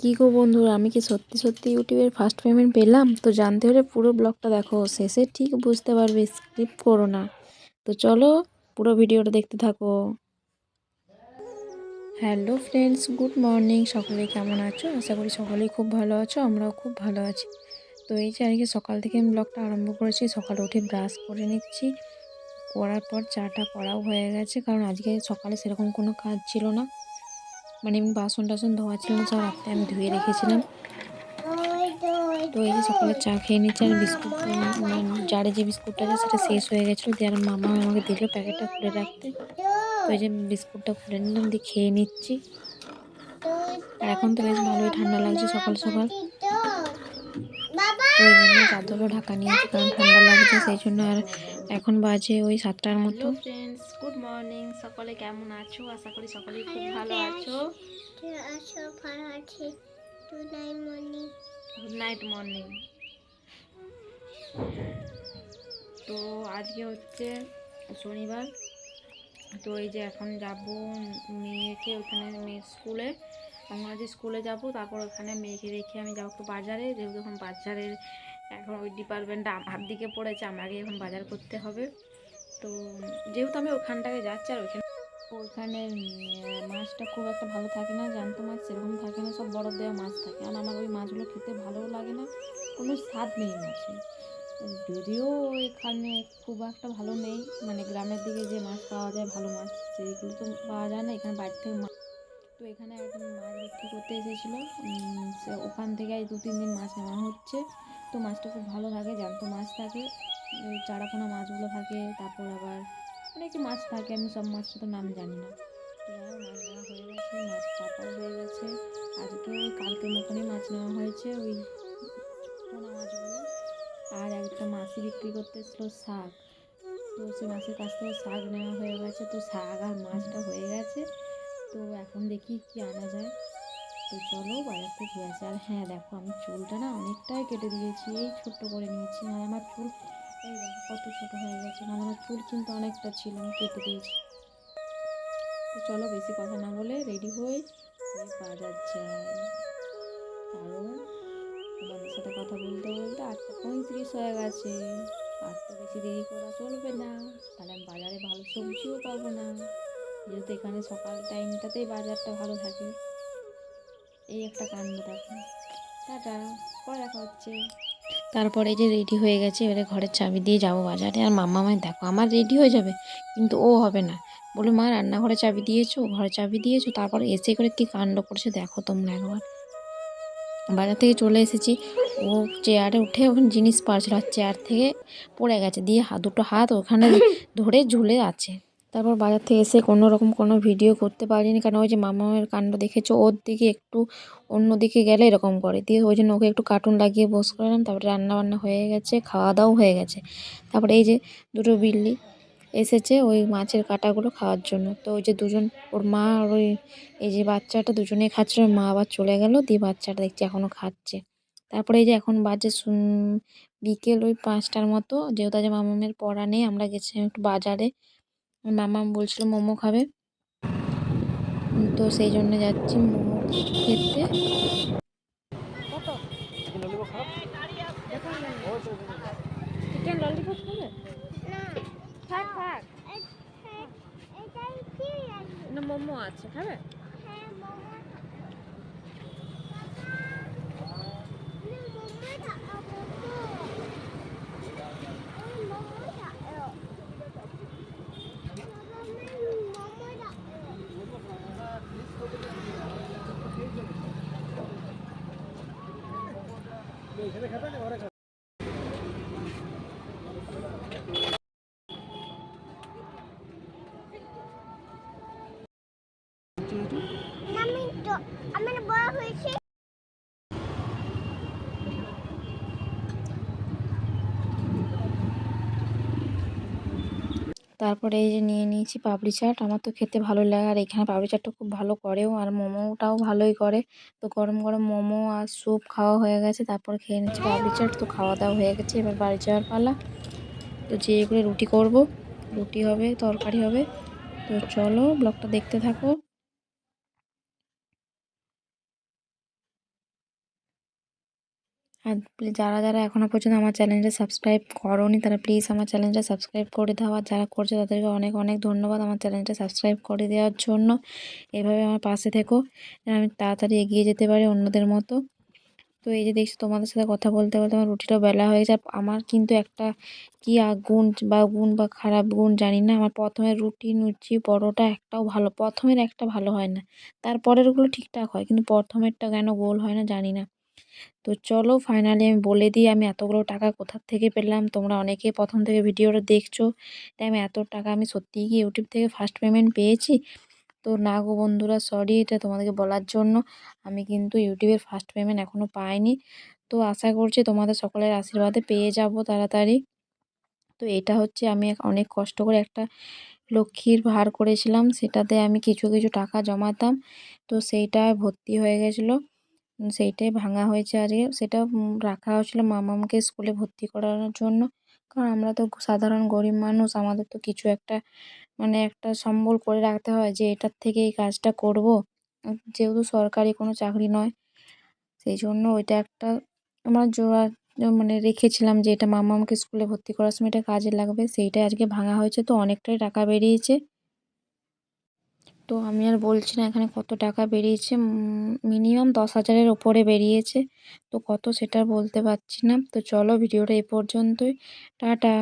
কী গো বন্ধুরা, আমি কি সত্যি সত্যি ইউটিউবের ফার্স্ট পেমেন্ট পেলাম? তো জানতে হলে পুরো ব্লগটা দেখো, শেষে ঠিক বুঝতে পারবে স্কিপ করো না। তো চলো পুরো ভিডিওটা দেখতে থাকো। হ্যালো ফ্রেন্ডস গুড মর্নিং সকলে কেমন আছো? আশা করি সকলেই খুব ভালো আছো, আমরাও খুব ভালো আছি। তো এই যে আজকে সকাল থেকে আমি ব্লগটা আরম্ভ করেছি, সকালে উঠে ব্রাশ করে নিচ্ছি। করার পর চাটা করাও হয়ে গেছে, কারণ আজকে সকালে সেরকম কোনো কাজ ছিল না। মানে আমি বাসন টাসন ধোয়া ছিল না সব রাত্রে আমি ধুয়ে রেখেছিলাম। তো এই যে সকালে চা খেয়ে নিচ্ছি আর বিস্কুট মানে জারে যে বিস্কুটটা আছে সেটা শেষ হয়ে গেছিল। দিয়ে আর মামা আমাকে দিল প্যাকেটটা খুলে রাখতে। এই যে বিস্কুটটা খুলে নিলাম, দিয়ে খেয়ে নিচ্ছি। আর এখন তো বেশ ভালোই ঠান্ডা লাগছে সকাল সকাল। ওই জন্য চাদরও ঢাকা নিয়েছি, কারণ ঠান্ডা লাগছে, সেই জন্য আর এখন বাজে ওই সাতটার মতো। মর্নিং সকলে কেমন আছো? আশা করি সকলে খুব ভালো আছো। ভালো গুড নাইট মর্নিং তো আজকে হচ্ছে শনিবার। তো এই যে এখন যাব মেয়েকে ওখানে মেয়ের স্কুলে। আমরা যে স্কুলে যাব তারপর ওখানে মেয়েকে রেখে আমি যাব একটু বাজারে। যেহেতু এখন বাজারের এখন ওই ডিপার্টমেন্টটা আমার দিকে পড়েছে আমাকে এখন বাজার করতে হবে। তো যেহেতু আমি ওখানটাকে যাচ্ছি আর ওইখানে ওখানে মাছটা খুব একটা ভালো থাকে না, জ্যান্ত মাছ সেরকম থাকে না, সব বরফ দেওয়া মাছ থাকে। আর আমার ওই মাছগুলো খেতে ভালোও লাগে না, কোনো স্বাদ নেই মাছে। যদিও এখানে খুব একটা ভালো নেই মানে গ্রামের দিকে যে মাছ পাওয়া যায়, ভালো মাছ, সেইগুলো তো পাওয়া যায় না, এখানে বাড়ি থেকে মাছ তো এখানে একজন মাছ বিক্রি করতে এসেছিল সে ওখান থেকে দু তিন দিন মাছ নেওয়া হচ্ছে। তো মাছটা খুব ভালো থাকে জ্যান্ত মাছ থাকে। চারাপোনা মাছগুলো থাকে, তারপর আবার অনেক মাছ থাকে, আমি সব মাছটা তো নাম জানি না। মাছ নেওয়া হয়ে গেছে, মাছ কাটাও হয়ে গেছে। আজকে ওই কালকের মতনই মাছ নেওয়া হয়েছে ওই পোনা মাছগুলো। আর একটা মাছই বিক্রি করতে এসেছিল শাক। তো সেই মাছের কাছ থেকে শাক নেওয়া হয়ে গেছে। তো শাক আর মাছটা হয়ে গেছে। তো এখন দেখি কি আনা যায়। তো চলো বাজার থেকে ঘুরে আসি। আর হ্যাঁ দেখো আমি চুলটা না অনেকটাই কেটে দিয়েছি। এই ছোট্ট করে নিয়েছি। মানে আমার চুল এই দেখো, কত ছোট হয়ে গেছে। মানে আমার চুল কিন্তু অনেকটা ছিল, আমি কেটে দিয়েছি। তো চলো বেশি কথা না বলে রেডি হয়ে বাজার যাই। কারণ তোমাদের সাথে কথা বলতে বলতে আটটা পঁয়ত্রিশ হয়ে গেছে। আর তো বেশি দেরি করা চলবে না। তাহলে আমি বাজারে ভালো সবজিও পাবো না। যেহেতু এখানে সকাল টাইমটাতেই বাজারটা ভালো থাকে। এই একটা কাণ্ড দেখো। টাটা, পরে দেখা হচ্ছে। তারপরে যে রেডি হয়ে গেছে, এবারে ঘরের চাবি দিয়ে যাব বাজারে। আর মাম্মা আমায়, দেখো, আমার রেডি হয়ে যাবে, কিন্তু ও হবে না। বলে, মা, রান্নাঘরে চাবি দিয়েছ, ঘরে চাবি দিয়েছ, তারপর এসে করে কি কাণ্ড করছে দেখো তোমরা একবার। বাজার থেকে চলে এসেছি। ও চেয়ারে উঠে ওখানে জিনিস পারছিল আর চেয়ার থেকে পড়ে গেছে, দিয়ে হাত দুটো হাত ওখানে ধরে ঝুলে আছে। তারপর বাজার থেকে এসে কোনো রকম কোনো ভিডিও করতে পারিনি। কারণ ওই যে মামামের কাণ্ড দেখেছ, ওর দিকে একটু অন্য দিকে গেলে এরকম করে। দিয়ে ওই জন্য ওকে একটু কার্টুন লাগিয়ে বস করলাম। তারপরে রান্না বান্না হয়ে গেছে খাওয়া দাওয়াও হয়ে গেছে। তারপরে এই যে দুটো বিল্লি এসেছে, ওই মাছের কাঁটাগুলো খাওয়ার জন্য। তো ওই যে দুজন, ওর মা আর ওই, এই যে বাচ্চাটা দুজনেই খাচ্ছিল, ওর মা আবার চলে গেল, দিয়ে বাচ্চাটা দেখছি এখনও খাচ্ছে। তারপরে এই যে এখন বাজে বিকেল ওই পাঁচটার মতো। যেহেতু আজ মামামের পড়া নেই, আমরা গেছিলাম একটু বাজারে। মামাম বলছিল মোমো খাবে। তো সেই জন্য যাচ্ছি মোমো খেতে। মোমো আছে খাবে? হ্যাঁ মোমো না মোমোটা আবো তো এই মোমোটা এও মোমোটা আমি তো আমার বড় হয়েছে তারপরে এই যে নিয়ে নিয়েছি পাপড়ি চাট। আমার তো খেতে ভালো লাগে আর এখানে পাপড়ি চাটটা খুব ভালো করেও আর মোমোটাও ভালোই করে। তো গরম গরম মোমো আর স্যুপ খাওয়া হয়ে গেছে, তারপর খেয়ে নিচ্ছি পাপড়ি চাট। তো খাওয়া দাওয়া হয়ে গেছে, এবার বাড়ি যাওয়ার পালা। তো যেয়ে করে রুটি করব। রুটি হবে, তরকারি হবে। তো চলো ব্লগটা দেখতে থাকো। আর যারা যারা এখনও পর্যন্ত আমার চ্যানেলটা সাবস্ক্রাইব করোনি, তারা প্লিজ আমার চ্যানেলটা সাবস্ক্রাইব করে দাও। আর যারা করছে, তাদেরকে অনেক অনেক ধন্যবাদ আমার চ্যানেলটা সাবস্ক্রাইব করে দেওয়ার জন্য। এভাবে আমার পাশে থেকো আমি তাড়াতাড়ি এগিয়ে যেতে পারি অন্যদের মতো। তো এই যে দেখছি, তোমাদের সাথে কথা বলতে বলতে আমার রুটিটাও বেলা হয়ে আর আমার কিন্তু একটা কি গুণ বা গুণ বা খারাপ গুণ জানি না। আমার প্রথমে রুটি, লুচি, পরোটা একটাও ভালো, প্রথমের একটা ভালো হয় না। তারপরেরগুলো ঠিকঠাক হয়, কিন্তু প্রথমেরটা কেন গোল হয় না জানি না। তো চলো ফাইনালি আমি বলে দিই, আমি এতগুলো টাকা কোথা থেকে পেলাম? তোমরা অনেকেই প্রথম থেকে ভিডিওটা দেখছ। তাই আমি এত টাকা আমি সত্যিই কি ইউটিউব থেকে ফার্স্ট পেমেন্ট পেয়েছি? তো না গো বন্ধুরা সরি এটা তোমাদেরকে বলার জন্য। আমি কিন্তু ইউটিউবের ফার্স্ট পেমেন্ট এখনও পাইনি। তো আশা করছি তোমাদের সকলের আশীর্বাদে পেয়ে যাব তাড়াতাড়ি। তো এটা হচ্ছে আমি অনেক কষ্ট করে একটা লক্ষ্মীর ভার করেছিলাম। সেটাতে আমি কিছু কিছু টাকা জমাতাম। তো সেইটা ভর্তি হয়ে গেছিল। সেইটাই ভাঙা হয়েছে আজকে। সেটা রাখা হয়েছিল মামাকে স্কুলে ভর্তি করানোর জন্য। কারণ আমরা তো সাধারণ গরিব মানুষ, আমাদের তো কিছু একটা মানে একটা সম্বল করে রাখতে হয় যে এটার থেকে এই কাজটা করব। যেহেতু সরকারি কোনো চাকরি নয়, সেই জন্য ওইটা একটা আমার জোড়া মানে রেখেছিলাম যে এটা মামা আমাকে স্কুলে ভর্তি করার সময় এটা কাজে লাগবে। সেইটাই আজকে ভাঙা হয়েছে, তো অনেকটাই টাকা বেরিয়েছে। তো আমি আর বলছি না এখানে কত টাকা বেরিয়েছে মিনিমাম দশ হাজারের ওপরে বেরিয়েছে। তো কত সেটা বলতে পারছি না। তো চলো ভিডিওটা এ পর্যন্তই। টাটা।